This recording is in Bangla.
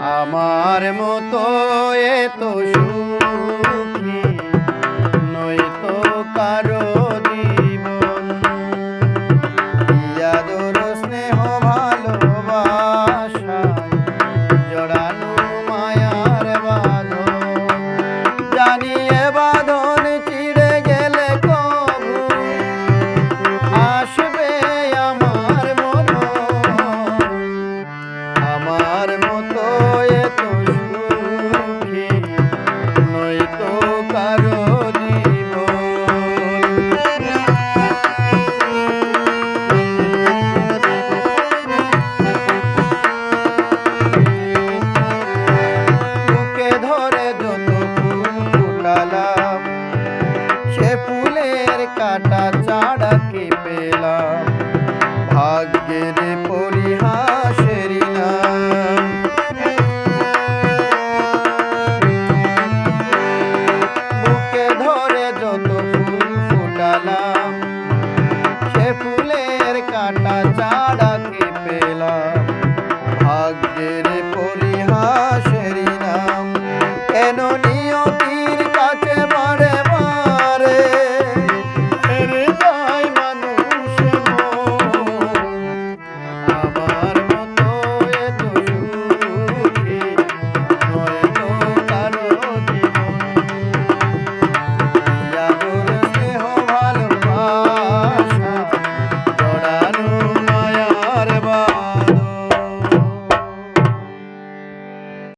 আমার মতো এত সুখী নয়তো কারও জীবন। ইয়াদর স্নেহ ভালোবাসায় জড়ানো মায়ার বাঁধন। জানিয়ে বাঁধন কাটা চাড়াকে পেলাম। ভাগ্যের পরিহাসের নাম। বুকে ধরে যত ফুল ফুটালাম, সে ফুলের কাটা চাড়া